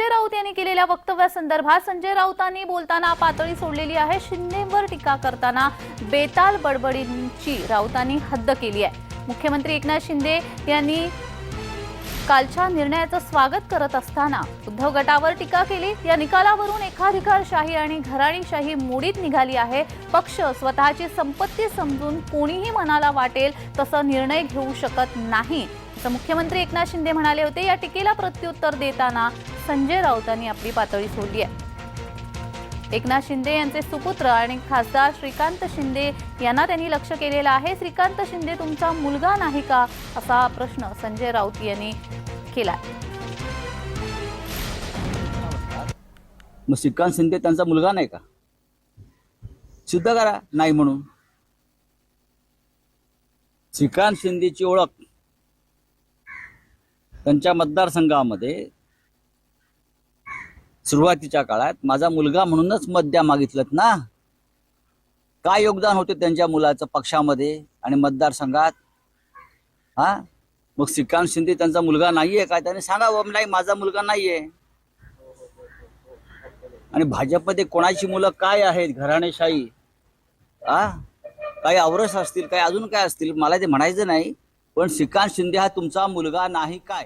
संजय राऊत यांनी केलेल्या वक्तव्यासंदर्भात संजय राऊतांनी बोलताना पातळी सोडलेली आहे. शिंदेवर टीका करताना बेताल बडबडींची राऊतांनी हद्द केली आहे. मुख्यमंत्री एकनाथ शिंदे यांनी कालच्या निर्णयाचं स्वागत करत असताना उद्धव गटावर टीका केली. या निकालावरून एकाधिकारशाही आणि घराणीशाही मोडीत निघाली आहे. पक्ष स्वतःची संपत्ती समजून कोणीही मनाला वाटेल तसं निर्णय घेऊ शकत नाही. असं मुख्यमंत्री एकनाथ शिंदे म्हणाले होते या टीकेला प्रत्युत्तर देताना संजय राऊतांनी आपली पातळी सोडली आहे. एकनाथ शिंदे यांचे सुपुत्र आणि खासदार श्रीकांत शिंदे यांना त्यांनी लक्ष केलेलं आहे. श्रीकांत शिंदे तुमचा मुलगा नाही का? असा प्रश्न संजय राऊत यांनी केला मग श्रीकांत शिंदे त्यांचा मुलगा नाही का? सिद्ध करा नाही म्हणून. श्रीकांत शिंदेची ओळख त्यांच्या मतदारसंघामध्ये सुरुवातीच्या काळात माझा मुलगा म्हणूनच मत द्या मागितलं ना. काय योगदान होते त्यांच्या मुलाचं पक्षामध्ये आणि मतदारसंघात? हा? मग श्रीकांत शिंदे त्यांचा मुलगा नाहीये काय त्याने सांगावं नाही माझा मुलगा नाहीये. आणि भाजपमध्ये कोणाची मुलं काय आहेत? घराणेशाही. आ काही आवरस असतील काही अजून काय असतील? मला ते म्हणायचं नाही. पण श्रीकांत शिंदे हा तुमचा मुलगा नाही काय?